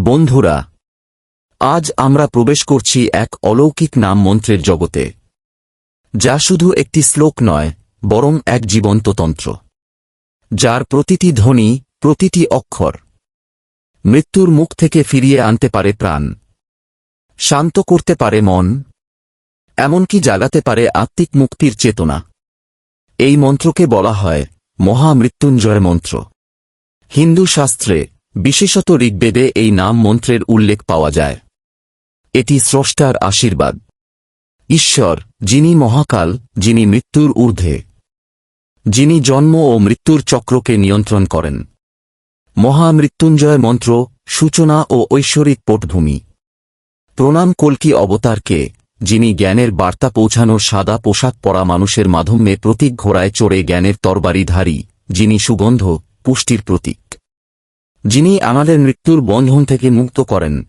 বন্ধুরা, আজ আমরা প্রবেশ করছি এক অলৌকিক নাম মন্ত্রের জগতে, যা শুধু একটি শ্লোক নয়, বরং এক জীবন্ত তন্ত্র, যার প্রতিটি ধ্বনি, প্রতিটি অক্ষর, মৃত্যুর মুখ থেকে ফিরিয়ে আনতে পারে প্রাণ, শান্ত করতে পারে মন, এমনকি জাগাতে পারে আত্মিক মুক্তির চেতনা। এই মন্ত্রকে বলা হয় মহামৃত্যুঞ্জয় মন্ত্র। হিন্দু শাস্ত্রে বিশেষত ঋগ্বেদে এই নাম মন্ত্রের উল্লেখ পাওয়া যায়। এটি স্রষ্টার আশীর্বাদ। ঈশ্বর, যিনি মহাকাল, যিনি মৃত্যুর ঊর্ধ্বে, যিনি জন্ম ও মৃত্যুর চক্রকে নিয়ন্ত্রণ করেন। মহামৃত্যুঞ্জয় মন্ত্র, সূচনা ও ঐশ্বরিক পটভূমি। প্রণাম কল্কি অবতারকে, যিনি জ্ঞানের বার্তা পৌঁছানোর সাদা পোশাক পরা মানুষের মাধ্যমে প্রতীক ঘোড়ায় চড়ে জ্ঞানের তরবারিধারী, যিনি সুগন্ধ, পুষ্টির প্রতীক। যিনি আমাদের মৃত্যুর বন্ধন থেকে মুক্ত করেন।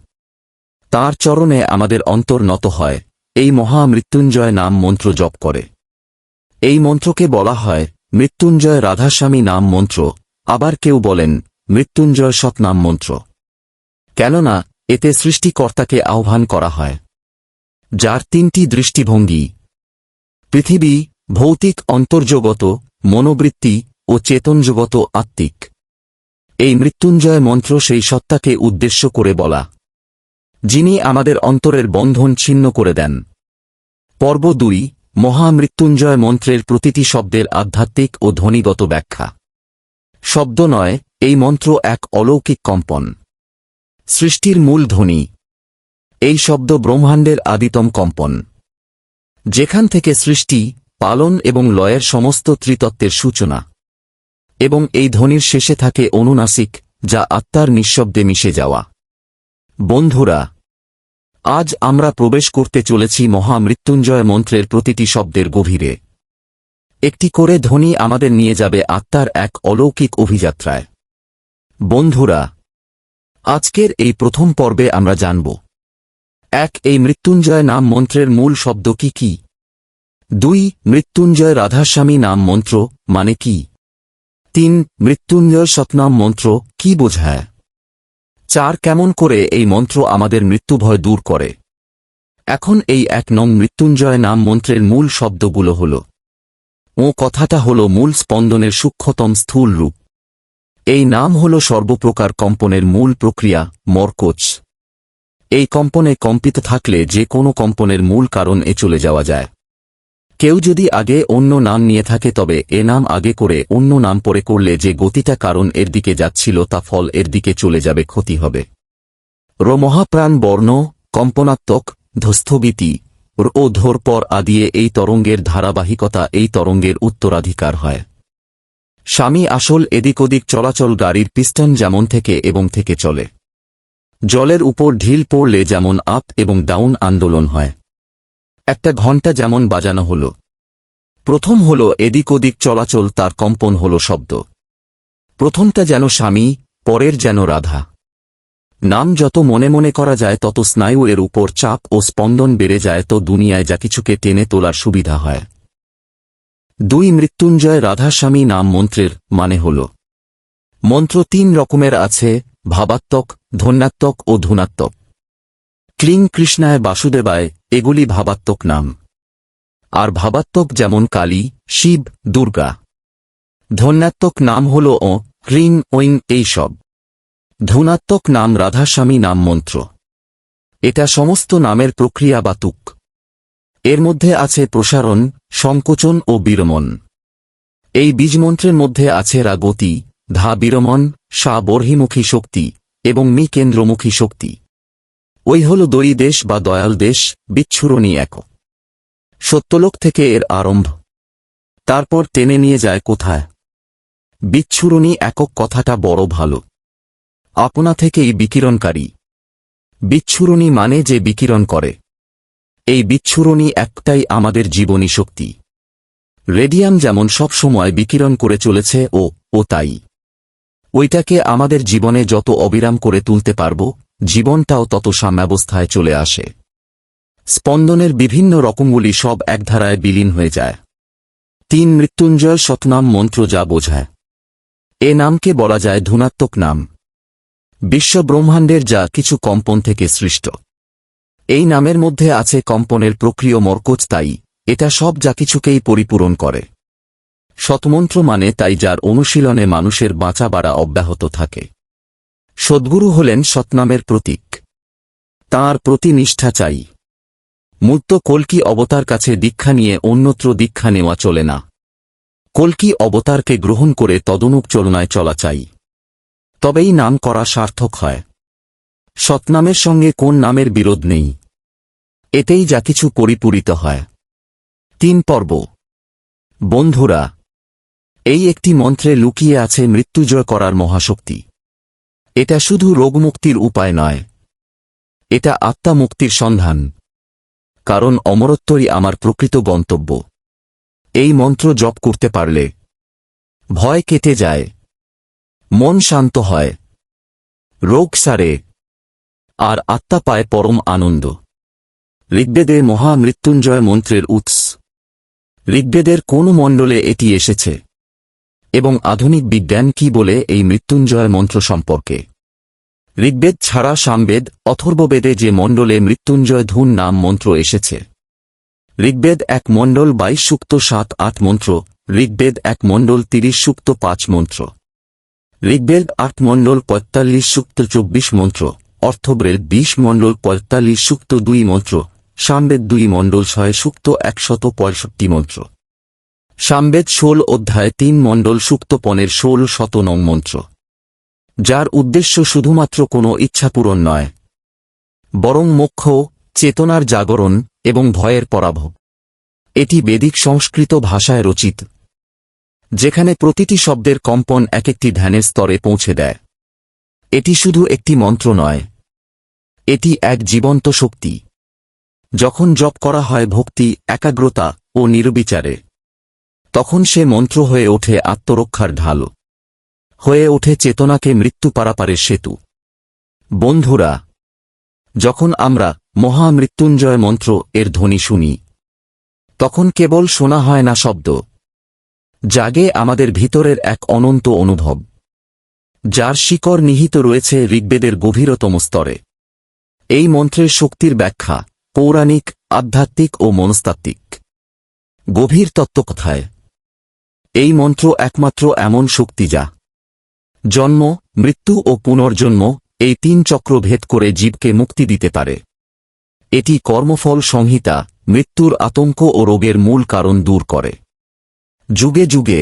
তার চরণে আমাদের অন্তর নত হয়। এই মহা মৃত্যুঞ্জয় নাম মন্ত্র জপ করে। এই মন্ত্রকে বলা হয়, মৃত্যুঞ্জয় রাধাস্বামী নাম মন্ত্র। আবার কেউ বলেন, মৃত্যুঞ্জয় সৎনাম মন্ত্র। কেননা, এতে সৃষ্টিকর্তাকে আহ্বান করা হয়। যার তিনটি দৃষ্টিভঙ্গি। পৃথিবী, ভৌতিক অন্তর্জগত, মনোবৃত্তি ও চেতনজগত আত্মিক। এই মৃত্যুঞ্জয় মন্ত্র সেই সত্তাকে উদ্দেশ্য করে বলা। যিনি আমাদের অন্তরের বন্ধন ছিন্ন করে দেন। পর্ব দুই মহামৃত্যুঞ্জয় মন্ত্রের প্রতিটি শব্দের আধ্যাত্মিক ও ধ্বনিগত ব্যাখ্যা। শব্দ নয়, এই মন্ত্র এক অলৌকিক কম্পন। সৃষ্টির মূল ধ্বনি। এই শব্দ ব্রহ্মাণ্ডের আদিতম কম্পন। যেখান থেকে সৃষ্টি, পালন এবং লয়ের সমস্ত ত্রিতত্ত্বের সূচনা। এবং এই ধ্বনির শেষে থাকে অনুনাসিক যা আত্মার নিঃশব্দে মিশে যাওয়া। বন্ধুরা, আজ আমরা প্রবেশ করতে চলেছি মহামৃত্যুঞ্জয় মন্ত্রের প্রতিটি শব্দের গভীরে। একটি করে ধ্বনি আমাদের নিয়ে যাবে আত্মার এক অলৌকিক অভিযাত্রায়। বন্ধুরা, আজকের এই প্রথম পর্বে আমরা জানব, এক, এই মৃত্যুঞ্জয় নাম মন্ত্রের মূল শব্দ কি কি? দুই, মৃত্যুঞ্জয় রাধাস্বামী নাম মন্ত্র মানে কি? তিন, মৃত্যুঞ্জয় সতনাম মন্ত্র, কি বোঝায়? চার, কেমন করে এই মন্ত্র আমাদের মৃত্যুভয় দূর করে? এখন এই এক নং মৃত্যুঞ্জয় নাম মন্ত্রের মূল শব্দগুলো হল। ও কথাটা হল মূল স্পন্দনের সূক্ষ্মতম স্থূল রূপ। এই নাম হল সর্বপ্রকার কম্পনের মূল প্রক্রিয়া, মরকোচ। এই কম্পনে কম্পিত থাকলে যে কোনো কম্পনের মূল কারণ এ চলে যাওয়া যায়। কেউ যদি আগে অন্য নাম নিয়ে থাকে তবে এ নাম আগে করে অন্য নাম পরে করলে যে গতিটা কারণ এর দিকে যাচ্ছিল তা ফল এর দিকে চলে যাবে, ক্ষতি হবে। র মহাপ্রাণ বর্ণ, কম্পনাত্মক ধ্বস্থবিতি র ও ধোর পর আদিয়ে এই তরঙ্গের ধারাবাহিকতা এই তরঙ্গের উত্তরাধিকার হয়। স্বামী আসল এদিক ওদিক চলাচল গাড়ির পিস্টন যেমন থেকে এবং থেকে চলে। জলের উপর ঢিল পড়লে যেমন আপ এবং ডাউন আন্দোলন হয়। একটা ঘণ্টা যেমন বাজানো হল। প্রথম হল এদিক ওদিক চলাচল, তার কম্পন হল শব্দ। প্রথমটা যেন স্বামী, পরের যেন রাধা। নাম যত মনে মনে করা যায়, তত স্নায়ু এর উপর চাপ ও স্পন্দন বেড়ে যায়, তো দুনিয়ায় যা কিছুকে টেনে তোলার সুবিধা হয়। দুই মৃত্যুঞ্জয় রাধাস্বামী নাম মন্ত্রের মানে হল। মন্ত্র তিন রকমের আছে, ভাবাত্মক, ধন্যাত্মক ও ধুনাত্মক। ক্লিং কৃষ্ণায় বাসুদেবায় এগুলি ভাবাত্মক নাম। আর ভাবাত্মক যেমন কালী, শিব, দুর্গা। ধন্যাত্মক নাম হল ও ক্রিং ওইং এইসব ধুনাত্মক নাম রাধাস্বামী নাম মন্ত্র। এটা সমস্ত নামের প্রক্রিয়া বা তুক। এর মধ্যে আছে প্রসারণ, সংকোচন ও বিরমন। এই বীজমন্ত্রের মধ্যে আছে রাগতি, ধা বিরমন, সা বর্হিমুখী শক্তি এবং মি কেন্দ্রমুখী শক্তি। ওই হল দয়ী দেশ বা দয়াল দেশ বিচ্ছুরণী এক সত্যলোক থেকে এর আরম্ভ। তারপর টেনে নিয়ে যায় কোথায়? বিচ্ছুরণী একক কথাটা বড় ভালো। আপনা থেকেই বিকিরণকারী। বিচ্ছুরণী মানে যে বিকিরণ করে। এই বিচ্ছুরণী একটাই আমাদের জীবনী শক্তি। রেডিয়াম যেমন সব সময় বিকিরণ করে চলেছে, ও ও তাই। ওইটাকে আমাদের জীবনে যত অবিরাম করে তুলতে পারব জীবনটাও তত সাম্যাবস্থায় চলে আসে। স্পন্দনের বিভিন্ন রকমগুলি সব একধারায় বিলীন হয়ে যায়। তিন মৃত্যুঞ্জয় শতনাম মন্ত্র যা বোঝায়। এ নামকে বলা যায় ধুনাত্মক নাম। বিশ্ব ব্রহ্মাণ্ডের যা কিছু কম্পন থেকে সৃষ্ট। এই নামের মধ্যে আছে কম্পনের প্রক্রিয় মরকজ তাই, এটা সব যা কিছুকেই পরিপূরণ করে। শতমন্ত্র মানে তাই যার অনুশীলনে মানুষের বাঁচা বাড়া অব্যাহত থাকে। সদ্গুরু হলেন সৎনামের প্রতীক। তাঁর প্রতি নিষ্ঠা চাই। মূর্ত কল্কি অবতার কাছে দীক্ষা নিয়ে অন্যত্র দীক্ষা নেওয়া চলে না। কল্কি অবতারকে গ্রহণ করে তদনুক চলনায় চলা চাই। তবেই নাম করা সার্থক হয়। সৎনামের সঙ্গে কোন নামের বিরোধ নেই। এতেই যা কিছু পরিপূরিত হয়। তিন পর্ব। বন্ধুরা, এই একটি মন্ত্রে লুকিয়ে আছে মৃত্যুজয় করার মহাশক্তি। এটা শুধু রোগমুক্তির উপায় নয়। এটা আত্মা মুক্তির সন্ধান। কারণ অমরত্বই আমার প্রকৃত গন্তব্য। এই মন্ত্র জপ করতে পারলে ভয় কেটে যায়। মন শান্ত হয়। রোগ সারে। আর আত্মা পায় পরম আনন্দ। ঋগ্বেদে মহামৃত্যুঞ্জয় মন্ত্রের উৎস। ঋগ্বেদের কোন মণ্ডলে এটি এসেছে? এবং আধুনিক বিজ্ঞান কি বলে এই মৃত্যুঞ্জয় মন্ত্র সম্পর্কে। ঋগ্বেদ ছাড়া সামবেদ অথর্ববেদে যে মণ্ডলে মৃত্যুঞ্জয় ধুন নাম মন্ত্র এসেছে। ঋগ্বেদ এক মণ্ডল বাইশ সুক্ত সাত আট মন্ত্র, ঋগ্বেদ এক মণ্ডল তিরিশ সুক্ত পাঁচ মন্ত্র। ঋগ্বেদ আট মণ্ডল পঁয়তাল্লিশ সুক্ত চব্বিশ মন্ত্র, অর্থব্রেদ বিশ মণ্ডল পঁয়তাল্লিশ সুক্ত দুই মন্ত্র, সামবেদ দুই মণ্ডল ছয় সুক্ত একশত পঁয়ষট্টি মন্ত্র। সামবেদ ষোল অধ্যায় তিন মণ্ডল সুক্ত পনেরো ষোল শত নং মন্ত্র। যার উদ্দেশ্য শুধুমাত্র কোনো ইচ্ছাপূরণ নয়, বরং মোক্ষ, চেতনার জাগরণ এবং ভয়ের পরাভব। এটি বেদিক সংস্কৃত ভাষায় রচিত, যেখানে প্রতিটি শব্দের কম্পন এক একটি ধ্যানের স্তরে পৌঁছে দেয়। এটি শুধু একটি মন্ত্র নয়, এটি এক জীবন্ত শক্তি। যখন জপ করা হয় ভক্তি, একাগ্রতা ও নির্বিচারে। তখন সে মন্ত্র হয়ে ওঠে আত্মরক্ষার ঢাল। হয়ে ওঠে চেতনাকে মৃত্যু পারাপারের সেতু। বন্ধুরা, যখন আমরা মহামৃত্যুঞ্জয় মন্ত্র এর ধ্বনি শুনি, তখন কেবল শোনা হয় না শব্দ। জাগে আমাদের ভিতরের এক অনন্ত অনুভব, যার শিকড় নিহিত রয়েছে ঋগ্বেদের গভীরতম স্তরে। এই মন্ত্রের শক্তির ব্যাখ্যা পৌরাণিক, আধ্যাত্মিক ও মনস্তাত্ত্বিক। গভীর তত্ত্বকথায় এই মন্ত্র একমাত্র এমন শক্তি যা জন্ম, মৃত্যু ও পুনর্জন্ম, এই তিন চক্র ভেদ করে জীবকে মুক্তি দিতে পারে। এটি কর্মফল সংহিতা, মৃত্যুর আতঙ্ক ও রোগের মূল কারণ দূর করে। যুগে যুগে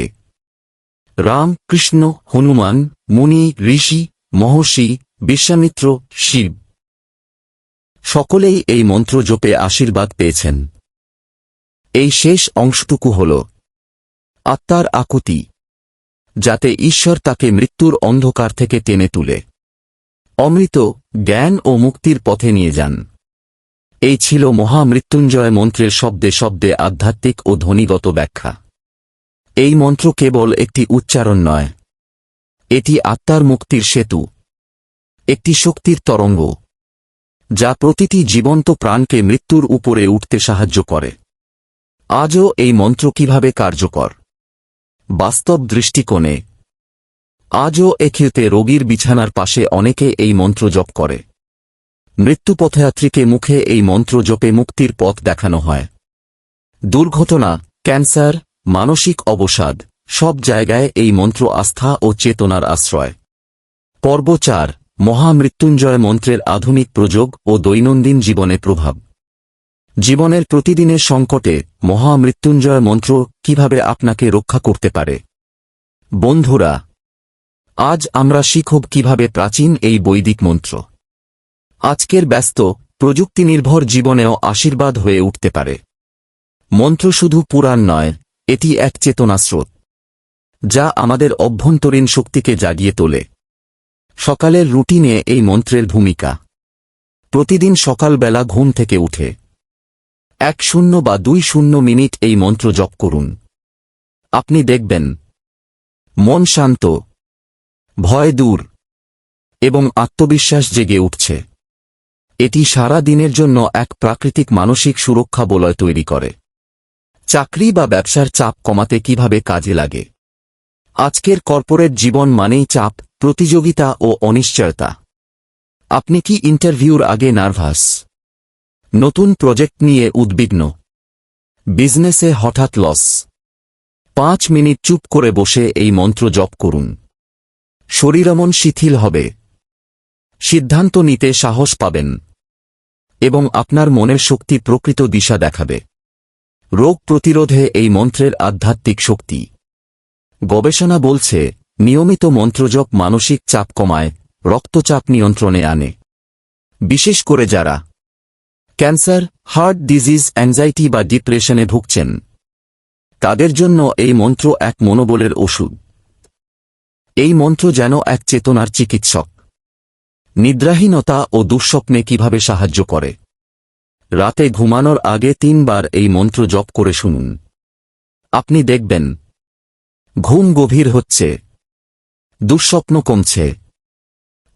রাম, কৃষ্ণ, হনুমান, মুনি, ঋষি, মহর্ষি, বিশ্বামিত্র, শিব সকলেই এই মন্ত্র জপে আশীর্বাদ পেয়েছেন। এই শেষ অংশটুকু হল আত্মার আকুতি, যাতে ঈশ্বর তাকে মৃত্যুর অন্ধকার থেকে টেনে তুলে। অমৃত জ্ঞান ও মুক্তির পথে নিয়ে যান। এই ছিল মহামৃত্যুঞ্জয় মন্ত্রের শব্দে শব্দে আধ্যাত্মিক ও ধ্বনিগত ব্যাখ্যা। এই মন্ত্র কেবল একটি উচ্চারণ নয়, এটি আত্মার মুক্তির সেতু, একটি শক্তির তরঙ্গ, যা প্রতিটি জীবন্ত প্রাণকে মৃত্যুর উপরে উঠতে সাহায্য করে। আজও এই মন্ত্র কীভাবে কার্যকর? বাস্তব দৃষ্টিকোণে। আজও এক্ষেত্রে রোগীর বিছানার পাশে অনেকে এই মন্ত্র জপ করে। মৃত্যু পথযাত্রীকে মুখে এই মন্ত্র জপে মুক্তির পথ দেখানো হয়। দুর্ঘটনা, ক্যান্সার, মানসিক অবসাদ, সব জায়গায় এই মন্ত্র আস্থা ও চেতনার আশ্রয়। পর্ব চার মহামৃত্যুঞ্জয় মন্ত্রের আধুনিক প্রযোগ ও দৈনন্দিন জীবনে প্রভাব। জীবনের প্রতিদিনের সংকটে মহামৃত্যুঞ্জয় মন্ত্র কীভাবে আপনাকে রক্ষা করতে পারে? বন্ধুরা, আজ আমরা শিখব কীভাবে প্রাচীন এই বৈদিক মন্ত্র। আজকের ব্যস্ত প্রযুক্তি নির্ভর জীবনেও আশীর্বাদ হয়ে উঠতে পারে। মন্ত্র শুধু পুরাণ নয়, এটি এক চেতনা স্রোত, যা আমাদের অভ্যন্তরীণ শক্তিকে জাগিয়ে তোলে। সকালের রুটিনে এই মন্ত্রের ভূমিকা, প্রতিদিন সকালবেলা ঘুম থেকে উঠে। এক শূন্য বা দুই শূন্য মিনিট এই মন্ত্র জপ করুন। আপনি দেখবেন, মন শান্ত, ভয় দূর এবং আত্মবিশ্বাস জেগে উঠছে। এটি সারা দিনের জন্য এক প্রাকৃতিক মানসিক সুরক্ষা বলয় তৈরি করে। চাকরি বা ব্যবসার চাপ কমাতে কীভাবে কাজে লাগে? আজকের কর্পোরেট জীবন মানেই চাপ, প্রতিযোগিতা ও অনিশ্চয়তা। আপনি কি ইন্টারভিউর আগে নার্ভাস? নতুন প্রজেক্ট নিয়ে উদ্বিগ্ন। বিজনেসে হঠাৎ লস। পাঁচ মিনিট চুপ করে বসে এই মন্ত্র জপ করুন। শরীরমন শিথিল হবে। সিদ্ধান্ত নিতে সাহস পাবেন। এবং আপনার মনের শক্তি প্রকৃত দিশা দেখাবে। রোগ প্রতিরোধে এই মন্ত্রের আধ্যাত্মিক শক্তি। গবেষণা বলছে, নিয়মিত মন্ত্রজপ মানসিক চাপ কমায়, রক্তচাপ নিয়ন্ত্রণে আনে। বিশেষ করে যারা ক্যান্সার, হার্ট ডিজিজ, অ্যাংজাইটি বা ডিপ্রেশনে ভুগছেন। তাদের জন্য এই মন্ত্র এক মনোবলের ওষুধ। এই মন্ত্র যেন এক চেতনার চিকিৎসক। নিদ্রাহীনতা ও দুঃস্বপ্নে কীভাবে সাহায্য করে? রাতে ঘুমানোর আগে তিনবার এই মন্ত্র জপ করে শুনুন। আপনি দেখবেন, ঘুম গভীর হচ্ছে, দুঃস্বপ্ন কমছে,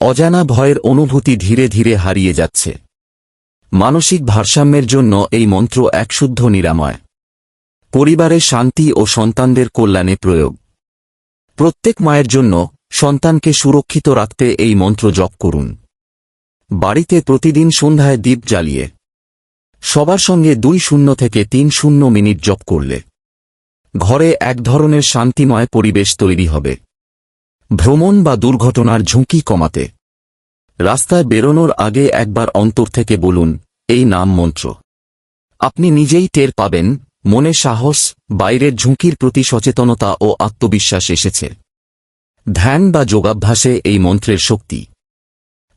অজানা ভয়ের অনুভূতি ধীরে ধীরে হারিয়ে যাচ্ছে। মানসিক ভারসাম্যের জন্য এই মন্ত্র এক শুদ্ধ নিরাময়। পরিবারে শান্তি ও সন্তানদের কল্যাণে প্রয়োগ। প্রত্যেক মায়ের জন্য সন্তানকে সুরক্ষিত রাখতে এই মন্ত্র জপ করুন। বাড়িতে প্রতিদিন সন্ধ্যায় দ্বীপ জ্বালিয়ে, সবার সঙ্গে দুই শূন্য থেকে তিন শূন্য মিনিট জপ করলে, ঘরে এক ধরনের শান্তিময় পরিবেশ তৈরি হবে। ভ্রমণ বা দুর্ঘটনার ঝুঁকি কমাতে রাস্তায় বেরোনোর আগে একবার অন্তর থেকে বলুন, এই নাম মন্ত্র। আপনি নিজেই টের পাবেন, মনে সাহস, বাইরের ঝুঁকির প্রতি সচেতনতা ও আত্মবিশ্বাস এসেছে। ধ্যান বা যোগাভ্যাসে এই মন্ত্রের শক্তি।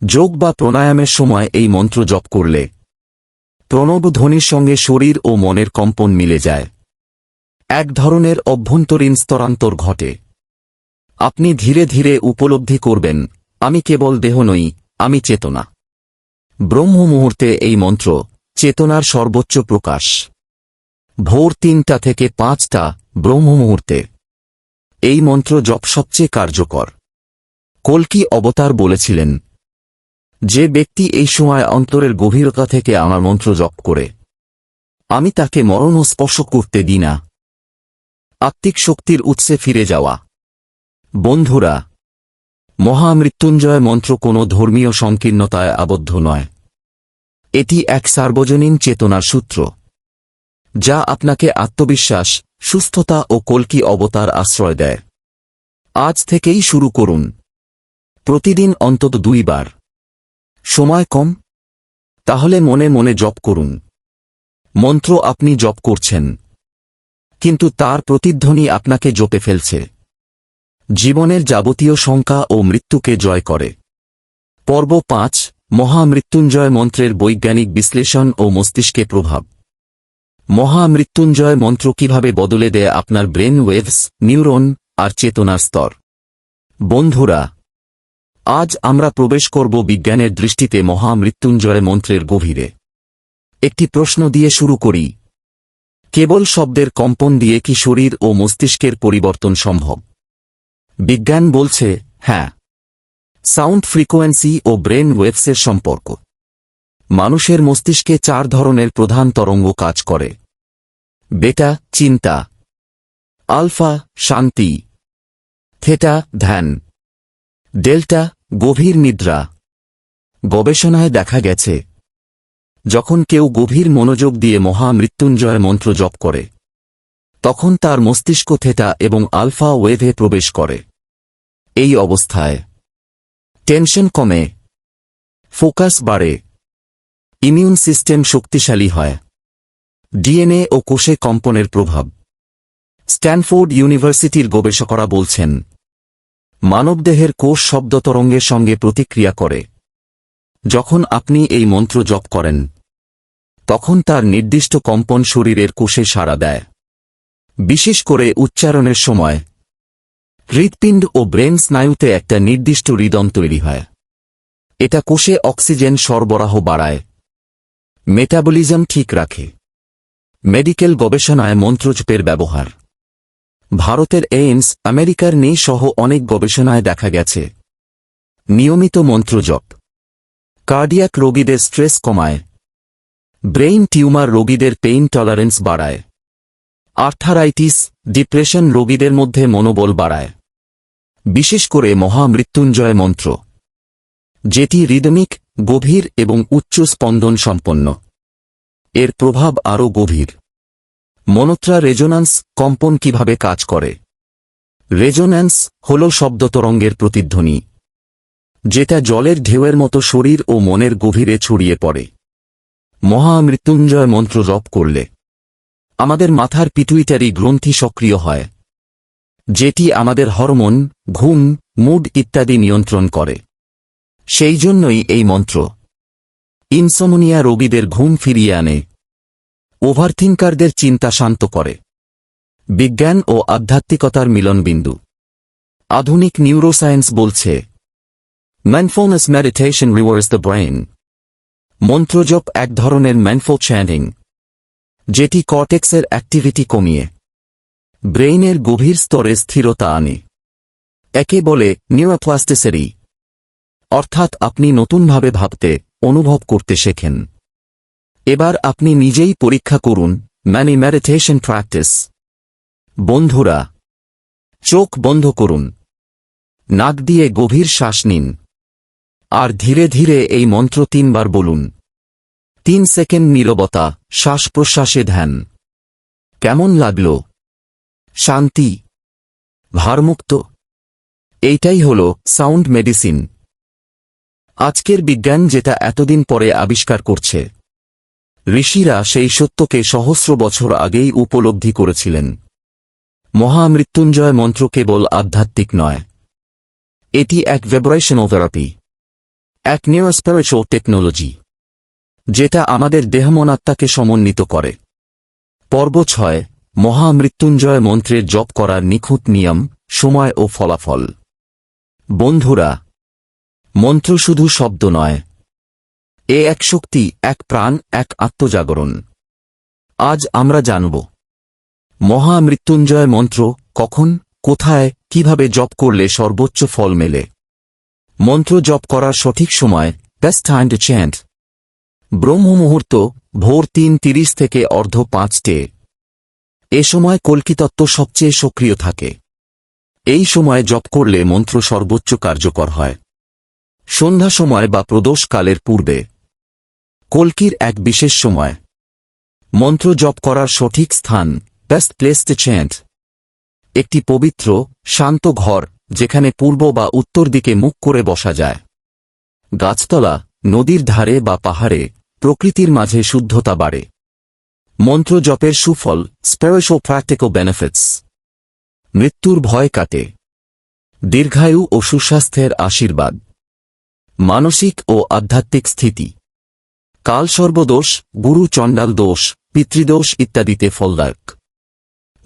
যোগ বা প্রাণায়ামের সময় এই মন্ত্র জপ করলে প্রণব ধ্বনির সঙ্গে শরীর ও মনের কম্পন মিলে যায়। এক ধরনের অভ্যন্তরীণ স্তরান্তর ঘটে। আপনি ধীরে ধীরে উপলব্ধি করবেন, আমি কেবল দেহ নই আমি চেতনা। ব্রহ্ম মুহূর্তে এই মন্ত্র, চেতনার সর্বোচ্চ প্রকাশ। ভোর তিনটা থেকে পাঁচটা ব্রহ্ম মুহূর্তে এই মন্ত্র জপ সবচেয়ে কার্যকর। কল্কি অবতার বলেছিলেন, যে ব্যক্তি এই সময় অন্তরের গভীরতা থেকে আমার মন্ত্র জপ করে, আমি তাকে মরণ স্পর্শ করতে দিই না। আত্মিক শক্তির উৎসে ফিরে যাওয়া। বন্ধুরা মহামৃত্যুঞ্জয় মন্ত্র কোনো ধর্মীয় সংকীর্ণতায় আবদ্ধ নয়। এটি এক সার্বজনীন চেতনার সূত্র, যা আপনাকে আত্মবিশ্বাস, সুস্থতা ও কল্কি অবতার আশ্রয় দেয়। আজ থেকেই শুরু করুন। প্রতিদিন অন্তত দুইবার। সময় কম? তাহলে মনে মনে জপ করুন। মন্ত্র আপনি জপ করছেন। কিন্তু তার প্রতিধ্বনি আপনাকে জপে ফেলছে। জীবনের যাবতীয় শঙ্কা ও মৃত্যুকে জয় করে। পর্ব পাঁচ, মহামৃত্যুঞ্জয় মন্ত্রের বৈজ্ঞানিক বিশ্লেষণ ও মস্তিষ্কে প্রভাব। মহামৃত্যুঞ্জয় মন্ত্র কীভাবে বদলে দেয় আপনার ব্রেন ওয়েভস, নিউরন আর চেতনার স্তর। বন্ধুরা, আজ আমরা প্রবেশ করব বিজ্ঞানের দৃষ্টিতে মহামৃত্যুঞ্জয় মন্ত্রের গভীরে। একটি প্রশ্ন দিয়ে শুরু করি। কেবল শব্দের কম্পন দিয়ে কি শরীর ও মস্তিষ্কের পরিবর্তন সম্ভব? বিজ্ঞান বলছে হ্যাঁ। সাউন্ড ফ্রিকোয়েন্সি ও ব্রেন ওয়েভসের সম্পর্ক। মানুষের মস্তিষ্কে চার ধরনের প্রধান তরঙ্গ কাজ করে। বেটা, চিন্তা। আলফা, শান্তি। থেটা, ধ্যান। ডেল্টা, গভীর নিদ্রা। গবেষণায় দেখা গেছে, যখন কেউ গভীর মনোযোগ দিয়ে মহামৃত্যুঞ্জয় মন্ত্র জপ করে তখন তার মস্তিষ্ক থেটা এবং আলফা ওয়েভে প্রবেশ করে। এই অবস্থায় টেনশন কমে, ফোকাস বাড়ে, ইমিউন সিস্টেম শক্তিশালী হয়। ডিএনএ ও কোষে কম্পনের প্রভাব। স্ট্যানফোর্ড ইউনিভার্সিটির গবেষকরা বলছেন, মানবদেহের কোষ শব্দ তরঙ্গের সঙ্গে প্রতিক্রিয়া করে। যখন আপনি এই মন্ত্র জপ করেন, তখন তার নির্দিষ্ট কম্পন শরীরের কোষে সাড়া দেয়। বিশেষ করে উচ্চারণের সময়। হৃৎপিণ্ড ও ব্রেন স্নায়ুতে একটা নির্দিষ্ট হৃদম তৈরি হয়। এটা কোষে অক্সিজেন সরবরাহ বাড়ায়। মেটাবলিজম ঠিক রাখে। মেডিকেল গবেষণায় মন্ত্রজপের ব্যবহার। ভারতের এইমস, আমেরিকার নেই সহ অনেক গবেষণায় দেখা গেছে। নিয়মিত মন্ত্রজপ। কার্ডিয়াক রোগীদের স্ট্রেস কমায়। ব্রেইন টিউমার রোগীদের পেইন টলারেন্স বাড়ায়। আর্থারাইটিস, ডিপ্রেশন রোগীদের মধ্যে মনোবল বাড়ায়। বিশেষ করে মহামৃত্যুঞ্জয় মন্ত্র। যেটি রিদমিক, গভীর এবং উচ্চ স্পন্দন সম্পন্ন। এর প্রভাব আরও গভীর। মনোত্রা রেজোনান্স কম্পন কীভাবে কাজ করে? রেজোন্যান্স হল শব্দ তরঙ্গের প্রতিধ্বনি। যেটা জলের ঢেউয়ের মতো শরীর ও মনের গভীরে ছড়িয়ে পড়ে। মহামৃত্যুঞ্জয় মন্ত্র জপ করলে আমাদের মাথার পিটুইটারি গ্রন্থি সক্রিয় হয়, যেটি আমাদের হরমোন, ঘুম, মুড ইত্যাদি নিয়ন্ত্রণ করে। সেই জন্যই এই মন্ত্র, ইনসমোনিয়া রোগীদের ঘুম ফিরিয়ে আনে, ওভারথিঙ্কারদের চিন্তা শান্ত করে। বিজ্ঞান ও আধ্যাত্মিকতার মিলনবিন্দু। আধুনিক নিউরোসায়েন্স বলছে ম্যানফোনাস মেডিটেশন রিওয়ার্স দ্য ব্রেইন মন্ত্রজপ এক ধরনের ম্যানফো চ্যানিং যেটি কর্টেক্সের অ্যাক্টিভিটি কমিয়ে। ব্রেইনের গভীর স্তরে স্থিরতা আনে। একে বলে নিউরোপ্লাস্টিসেরি। অর্থাৎ আপনি নতুনভাবে ভাবতে, অনুভব করতে শেখেন। এবার আপনি নিজেই পরীক্ষা করুন ম্যানি মেডিটেশন প্র্যাকটিস বন্ধুরা, চোখ বন্ধ করুন। নাক দিয়ে গভীর শ্বাস নিন। আর ধীরে ধীরে এই মন্ত্র তিনবার বলুন। তিন সেকেন্ড নীরবতা শ্বাস প্রশ্বাসে ধ্যান। কেমন লাগল? শান্তি। ভারমুক্ত। এইটাই হল সাউন্ড মেডিসিন। আজকের বিজ্ঞান যেটা এতদিন পরে আবিষ্কার করছে। ঋষিরা সেই সত্যকে সহস্র বছর আগেই উপলব্ধি করেছিলেন। মহামৃত্যুঞ্জয় মন্ত্র কেবল আধ্যাত্মিক নয়। এটি এক ভেব্রেশনাল থেরাপি এক নিউরোস্পিরিচুয়াল টেকনোলজি যেটা আমাদের দেহমনাত্মাকে সমন্বিত করে। পর্ব ছয়, মহামৃত্যুঞ্জয় মন্ত্রের জপ করার নিখুঁত নিয়ম, সময় ও ফলাফল। বন্ধুরা, মন্ত্র শুধু শব্দ নয়। এ এক শক্তি, এক প্রাণ, এক আত্মজাগরণ। আজ আমরা জানব, মহামৃত্যুঞ্জয় মন্ত্র কখন, কোথায়, কীভাবে জপ করলে সর্বোচ্চ ফল মেলে। মন্ত্র জপ করার সঠিক সময় বেস্ট টাইম টু চ্যান্ট ব্রহ্ম মুহূর্ত ভোর তিন তিরিশ থেকে অর্ধ পাঁচটে। এ সময় কল্কিতত্ত্ব সবচেয়ে সক্রিয় থাকে। এই সময় জপ করলে মন্ত্র সর্বোচ্চ কার্যকর হয়। সন্ধ্যা সময় বা প্রদোষকালের পূর্বে। কল্কির এক বিশেষ সময়। মন্ত্র জপ করার সঠিক স্থান বেস্ট প্লেস টু চ্যান্ট একটি পবিত্র, শান্ত ঘর, যেখানে পূর্ব বা উত্তর দিকে মুখ করে বসা যায়। গাছতলা নদীর ধারে বা পাহাড়ে, প্রকৃতির মাঝে শুদ্ধতা বাড়ে। মন্ত্র জপের সুফল স্পেরিচুয়াল প্র্যাকটিক্যাল বেনিফিটস মৃত্যুর ভয় কাটে। দীর্ঘায়ু ও সুস্বাস্থ্যের আশীর্বাদ। মানসিক ও আধ্যাত্মিক স্থিতি। কাল সর্বদোষ গুরু চণ্ডাল দোষ, পিতৃদোষ ইত্যাদিতে ফলদায়ক।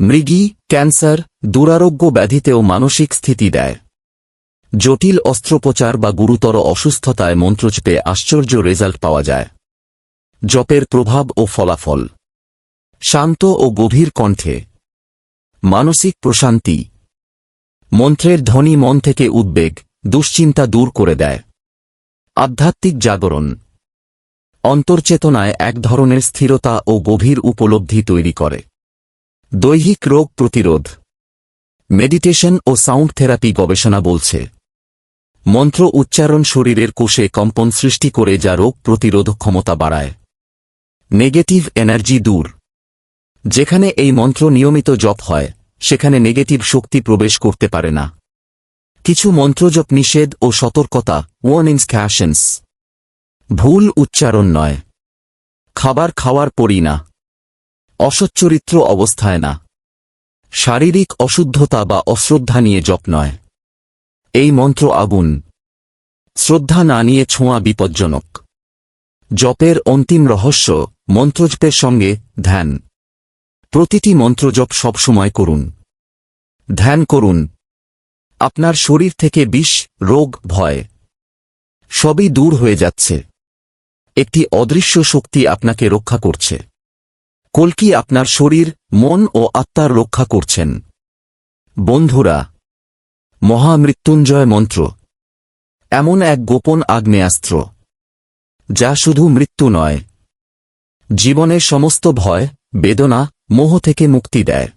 মৃগী, ক্যান্সার, দুরারোগ্য ব্যাধিতেও মানসিক স্থিতি দেয়। জটিল অস্ত্রোপচার বা গুরুতর অসুস্থতায় মন্ত্রজপে আশ্চর্য রেজাল্ট পাওয়া যায়। জপের প্রভাব ও ফলাফল। শান্ত ও গভীর কণ্ঠে। মানসিক প্রশান্তি। মন্ত্রের ধ্বনি মন থেকে উদ্বেগ, দুশ্চিন্তা দূর করে দেয়। আধ্যাত্মিক জাগরণ। অন্তর্চেতনায় এক ধরনের স্থিরতা ও গভীর উপলব্ধি তৈরি করে। দৈহিক রোগ প্রতিরোধ। মেডিটেশন ও সাউন্ড থেরাপি গবেষণা বলছে। মন্ত্র উচ্চারণ শরীরের কোষে কম্পন সৃষ্টি করে যা রোগ প্রতিরোধ ক্ষমতা বাড়ায়। নেগেটিভ এনার্জি দূর। যেখানে এই মন্ত্র নিয়মিত জপ হয়, সেখানে নেগেটিভ শক্তি প্রবেশ করতে পারে না। কিছু মন্ত্রজপ নিষেধ ও সতর্কতা ওয়ার্নিংস ক্যাশনস ভুল উচ্চারণ নয়। খাবার খাওয়ার পরই না। অসচ্চরিত্র অবস্থায় না। শারীরিক অশুদ্ধতা বা অশ্রদ্ধা নিয়ে জপ নয়। এই মন্ত্র আগুন শ্রদ্ধা না নিয়ে ছোঁয়া বিপজ্জনক। জপের অন্তিম রহস্য, মন্ত্রজপের সঙ্গে ধ্যান। প্রতিটি মন্ত্রজপ সবসময় করুন। ধ্যান করুন। আপনার শরীর থেকে বিষ, রোগ, ভয় সবই দূর হয়ে যাচ্ছে। একটি অদৃশ্য শক্তি আপনাকে রক্ষা করছে। কলকি আপনার শরীর, মন ও আত্মার রক্ষা করছেন। বন্ধুরা মহামৃত্যুঞ্জয় মন্ত্র। এমন এক গোপন আগ্নেয়াস্ত্র, যা শুধু মৃত্যু নয় জীবনের সমস্ত ভয়, বেদনা, মোহ থেকে মুক্তি দেয়।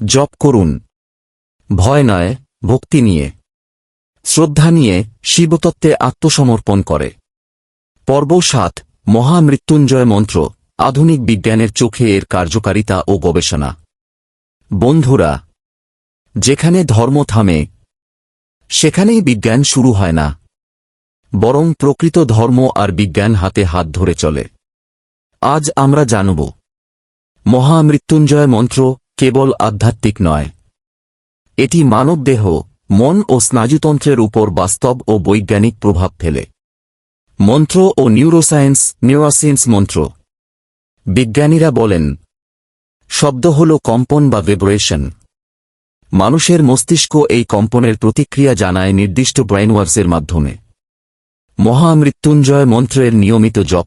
জপ করুন। ভয় নয়, ভক্তি নিয়ে। শ্রদ্ধা নিয়ে শিবতত্ত্বে আত্মসমর্পণ করে। পর্ব সাত, মহামৃত্যুঞ্জয় মন্ত্র, আধুনিক বিজ্ঞানের চোখে এর কার্যকারিতা ও গবেষণা। বন্ধুরা যেখানে ধর্ম থামে, সেখানেই বিজ্ঞান শুরু হয় না। বরং প্রকৃত ধর্ম আর বিজ্ঞান হাতে হাত ধরে চলে। আজ আমরা জানব, মহামৃত্যুঞ্জয় মন্ত্র কেবল আধ্যাত্মিক নয়। এটি মানবদেহ মন ও স্নায়ুতন্ত্রের উপর বাস্তব ও বৈজ্ঞানিক প্রভাব ফেলে। মন্ত্র ও নিউরোসায়েন্স নিউরোসায়েন্স মন্ত্র। বিজ্ঞানীরা বলেন, শব্দ হল কম্পন বা ভিব্রেশন মানুষের মস্তিষ্ক এই কম্পনের প্রতিক্রিয়া জানায় নির্দিষ্ট ব্রেইনওয়ার্সের মাধ্যমে। মহামৃত্যুঞ্জয় মন্ত্রের নিয়মিত জপ।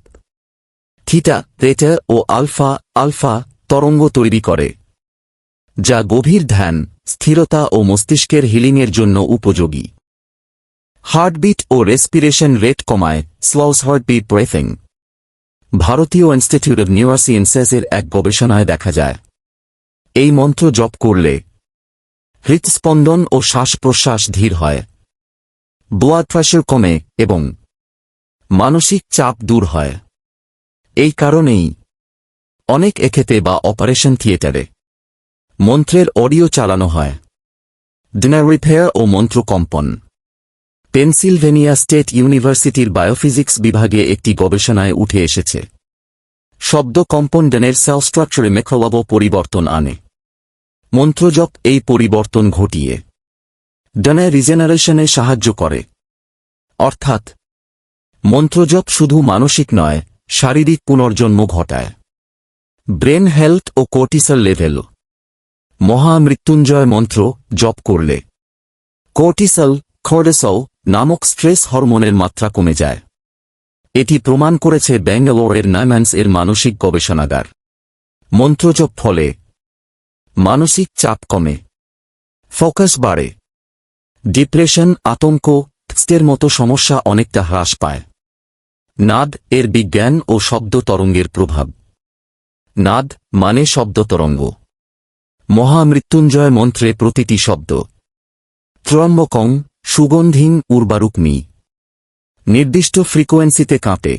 থিটা তেটা ও আলফা আলফা তরঙ্গ তৈরি করে, যা গভীর ধ্যান, স্থিরতা ও মস্তিষ্কের হিলিংয়ের জন্য উপযোগী। হার্টবিট ও রেসপিরেশন রেট কমায় স্লস হার্টবিট ব্রেথিং। ভারতীয় ইনস্টিটিউট অব নিউরোসায়েন্সেসের এক গবেষণায় দেখা যায়, এই মন্ত্র জপ করলে হৃৎস্পন্দন ও শ্বাস প্রশ্বাস ধীর হয়। ব্লাড প্রেশার কমে এবং মানসিক চাপ দূর হয়। এই কারণেই অনেক এক্ষেতে বা অপারেশন থিয়েটারে মন্ত্রের অডিও চালানো হয়। ডিনার রিপেয়ার ও মন্ত্র কম্পন পেনসিলভেনিয়া স্টেট ইউনিভার্সিটির বায়োফিজিক্স বিভাগে একটি গবেষণায় উঠে এসেছে। শব্দ কম্পন ডেনের সেল স্ট্রাকচারে মেখলব পরিবর্তন আনে। মন্ত্রজপ এই পরিবর্তন ঘটিয়ে। ডেনে রিজেনারেশনে সাহায্য করে। অর্থাৎ, মন্ত্রজপ শুধু মানসিক নয়, শারীরিক পুনর্জন্ম ঘটায়। ব্রেন হেলথ ও কোর্টিসল লেভেল। মহামৃত্যুঞ্জয় মন্ত্র জপ করলে। কোর্টিসল খোর্ডেসল নামক স্ট্রেস হরমোনের মাত্রা কমে যায়। এটি প্রমাণ করেছে ব্যাঙ্গালোরের নাইম্যান্স এর মানসিক গবেষণাগার। মন্ত্রজপ ফলে মানসিক চাপ কমে। ফোকাস বাড়ে। ডিপ্রেশন আতঙ্ক স্টের মতো সমস্যা অনেকটা হ্রাস পায়। নাদ এর বিজ্ঞান ও শব্দ তরঙ্গের প্রভাব। নাদ মানে শব্দ তরঙ্গ। মহামৃত্যুঞ্জয় মন্ত্রে প্রতিটি শব্দ। ত্রম্বকং, সুগন্ধিং উর্বারুকমি। নির্দিষ্ট ফ্রিকোয়েন্সিতে কাঁপে।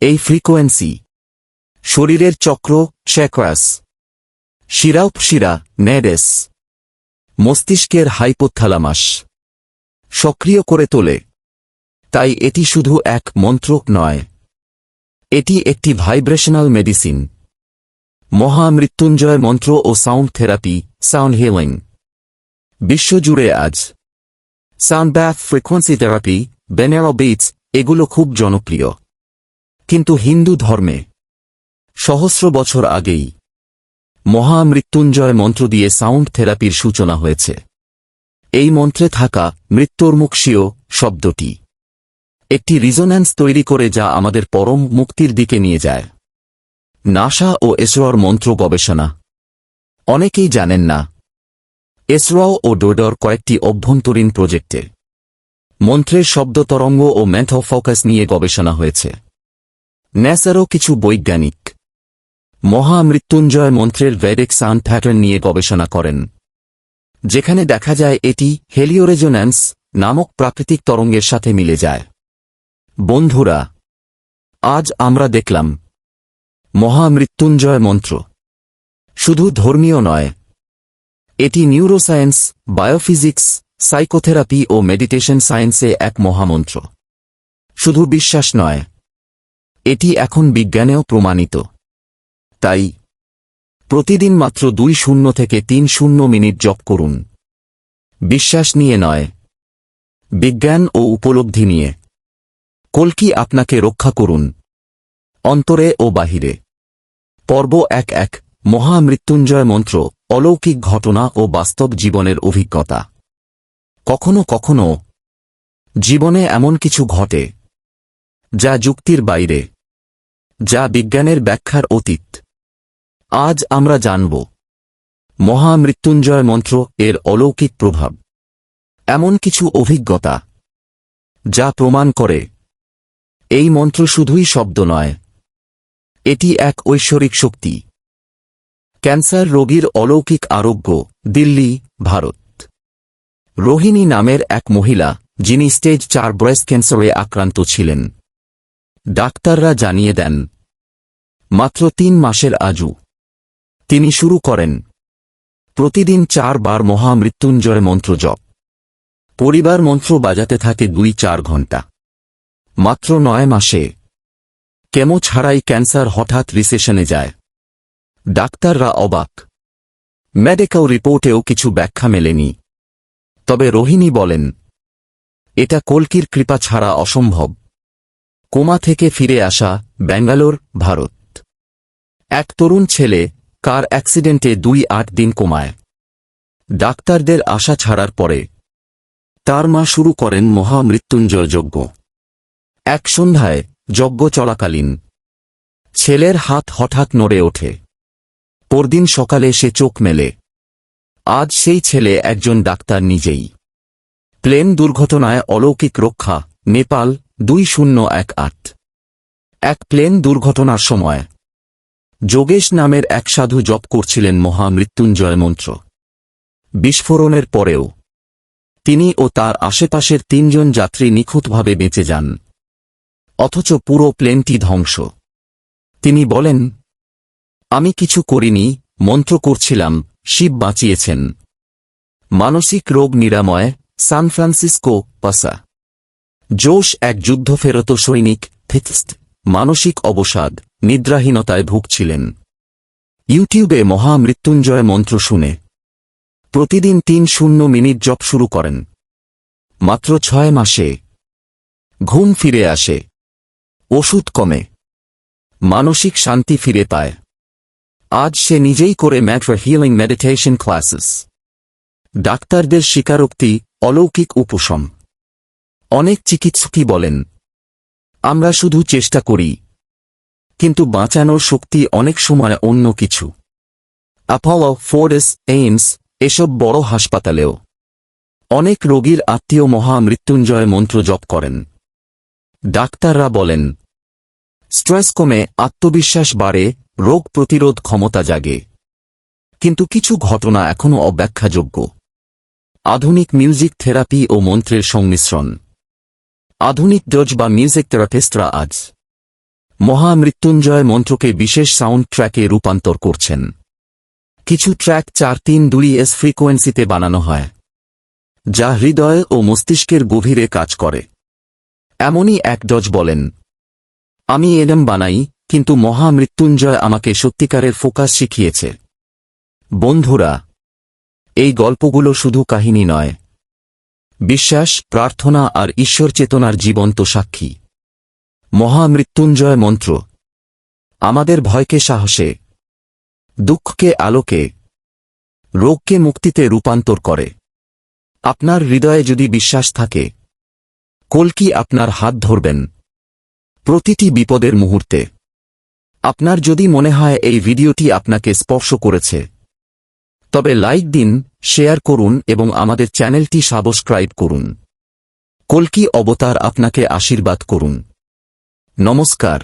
এই ফ্রিকোয়েন্সি, শরীরের চক্র চ্যাক্রাস শিরাউপশিরা নেডেস। মস্তিষ্কের হাইপোথ্যালামাস। সক্রিয় করে তোলে। তাই এটি শুধু এক মন্ত্র নয়। এটি একটি ভাইব্রেশনাল মেডিসিন। মহামৃত্যুঞ্জয় মন্ত্র ও সাউন্ড থেরাপি, সাউন্ড হিলিং। বিশ্বজুড়ে আজ। Sound bath frequency therapy, binaural beats, এগুলো খুব জনপ্রিয়। কিন্তু হিন্দু ধর্মে। সহস্র বছর আগেই। মহামৃত্যুঞ্জয় মন্ত্র দিয়ে সাউন্ড থেরাপির সূচনা হয়েছে। এই মন্ত্রে থাকা মৃত্যুর্মুক্ষীয় শব্দটি একটি রিজোন্যান্স তৈরি করে যা আমাদের পরম মুক্তির দিকে নিয়ে যায়। নাসা ও এসরোর মন্ত্র গবেষণা। অনেকেই জানেন না। এসরো ও ডোডর কয়েকটি অভ্যন্তরীণ প্রজেক্টে মন্ত্রের শব্দ তরঙ্গ ও ম্যাথ ফোকাস নিয়ে গবেষণা হয়েছে। ন্যাসারও কিছু বৈজ্ঞানিক মহামৃত্যুঞ্জয় মন্ত্রের ভেডিক সাউন্ড প্যাটার্ন নিয়ে গবেষণা করেন, যেখানে দেখা যায় এটি হেলিওরেজোন্যান্স নামক প্রাকৃতিক তরঙ্গের সাথে মিলে যায়। বন্ধুরা, আজ আমরা দেখলাম, মহামৃত্যুঞ্জয় মন্ত্র শুধু ধর্মীয় নয়, এটি নিউরোসায়েন্স, বায়োফিজিক্স, সাইকোথেরাপি ও মেডিটেশন সায়েন্সে এক মহামন্ত্র। শুধু বিশ্বাস নয়, এটি এখন বিজ্ঞানেও প্রমাণিত। তাই প্রতিদিন মাত্র দুই শূন্য থেকে তিন শূন্য মিনিট জপ করুন। বিশ্বাস নিয়ে নয়। বিজ্ঞান ও উপলব্ধি নিয়ে। কলকি আপনাকে রক্ষা করুন? অন্তরে ও বাহিরে। পর্ব এক এক। মহামৃত্যুঞ্জয় মন্ত্র, অলৌকিক ঘটনা ও বাস্তব জীবনের অভিজ্ঞতা। কখনো কখনো জীবনে এমন কিছু ঘটে যা যুক্তির বাইরে, যা বিজ্ঞানের ব্যাখ্যার অতীত। আজ আমরা জানব। মহামৃত্যুঞ্জয় মন্ত্র এর অলৌকিক প্রভাব। এমন কিছু অভিজ্ঞতা যা প্রমাণ করে, এই মন্ত্র শুধুই শব্দ নয়, এটি এক ঐশ্বরিক শক্তি। ক্যান্সার রোগীর অলৌকিক আরোগ্য, দিল্লি, ভারত। রোহিণী নামের এক মহিলা, যিনি স্টেজ চার ব্রেস্ট ক্যান্সারে আক্রান্ত ছিলেন। ডাক্তাররা জানিয়ে দেন, মাত্র তিন মাসের আজু তিনি শুরু করেন। প্রতিদিন চারবার মহামৃত্যুঞ্জয় মন্ত্র জপ। পরিবার মন্ত্র বাজাতে থাকে দুই চার ঘণ্টা মাত্র নয় মাসে। কেমো ছাড়াই ক্যান্সার হঠাৎ রিসেশনে যায়। ডাক্তাররা অবাক। মেডিকেল রিপোর্টেও কিছু ব্যাখ্যা মেলেনি। তবে রোহিণী বলেন, এটা কলকির কৃপা ছাড়া অসম্ভব। কোমা থেকে ফিরে আসা, ব্যাঙ্গালোর, ভারত। এক তরুণ ছেলে কার অ্যাক্সিডেন্টে দুই আট দিন কমায়। ডাক্তারদের আশা ছাড়ার পরে, তার মা শুরু করেন মহামৃত্যুঞ্জয় যজ্ঞ এক সন্ধ্যায় যজ্ঞ চলাকালীন, ছেলের হাত হঠাৎ নড়ে ওঠে। পরদিন সকালে সে চোখ মেলে। আজ সেই ছেলে একজন ডাক্তার নিজেই। প্লেন দুর্ঘটনায় অলৌকিক রক্ষা, নেপাল দুই শূন্য এক আট। এক প্লেন দুর্ঘটনার সময় যোগেশ নামের এক সাধু জপ করছিলেন মহামৃত্যুঞ্জয় মন্ত্র। বিস্ফোরণের পরেও তিনি ও তার আশেপাশের তিনজন যাত্রী নিখুঁতভাবে বেঁচে যান। অথচ পুরো প্লেনটি ধ্বংস। তিনি বলেন, আমি কিছু করিনি, মন্ত্র করছিলাম, শিব বাঁচিয়েছেন। মানসিক রোগ নিরাময়, সান ফ্রান্সিসকো, পাসা। জোশ এক যুদ্ধ যুদ্ধফেরত সৈনিক থিথস্ট মানসিক অবসাদ। নিদ্রাহীনতায় ভুগছিলেন। ইউটিউবে মহামৃত্যুঞ্জয় মন্ত্র শুনে প্রতিদিন তিন শূন্য মিনিট জপ শুরু করেন। মাত্র ছয় মাসে ঘুম ফিরে আসে, ওষুধ কমে, মানসিক শান্তি ফিরে পায়। আজ সে নিজেই করে ম্যাট্রা হিলিং মেডিটেশন ক্লাসেস। ডাক্তারদের স্বীকারোক্তি, অলৌকিক উপশম। অনেক চিকিৎসকই বলেন, আমরা শুধু চেষ্টা করি। কিন্তু বাঁচানোর শক্তি অনেক সময় অন্য কিছু। অ্যাপোলো ফোর্ডেস এইমস এসব বড় হাসপাতালেও। অনেক রোগীর আত্মীয় মহামৃত্যুঞ্জয় মন্ত্র জপ করেন। ডাক্তাররা বলেন, স্ট্রেস কমে, আত্মবিশ্বাস বাড়ে, রোগ প্রতিরোধ ক্ষমতা জাগে। কিন্তু কিছু ঘটনা এখনও অব্যাখ্যাযোগ্য। আধুনিক মিউজিক থেরাপি ও মন্ত্রের সংমিশ্রণ। আধুনিক ডজ বা মিউজিক থেরাপিস্টরা আজ মহামৃত্যুঞ্জয় মন্ত্রকে বিশেষ সাউন্ড ট্র্যাকে রূপান্তর করছেন। কিছু ট্র্যাক চার তিন দুই এস ফ্রিকোয়েন্সিতে বানানো হয়, যা হৃদয় ও মস্তিষ্কের গভীরে কাজ করে। এমনই এক ডজ বলেন, আমি এডম বানাই, কিন্তু মহামৃত্যুঞ্জয় আমাকে সত্যিকারের ফোকাস শিখিয়েছে। বন্ধুরা, এই গল্পগুলো শুধু কাহিনী নয়। বিশ্বাস, প্রার্থনা আর ঈশ্বর চেতনার জীবন্ত সাক্ষী। মহামৃত্যুঞ্জয় মন্ত্র। আমাদের ভয়কে সাহসে, দুঃখকে আলোকে, রোগকে মুক্তিতে রূপান্তর করে। আপনার হৃদয়ে যদি বিশ্বাস থাকে কলকি আপনার হাত ধরবেন? প্রতিটি বিপদের মুহূর্তে। আপনার যদি মনে হয় এই ভিডিওটি আপনাকে স্পর্শ করেছে, তবে লাইক দিন, শেয়ার করুন এবং আমাদের চ্যানেলটি সাবস্ক্রাইব করুন। কলকি অবতার আপনাকে আশীর্বাদ করুন। নমস্কার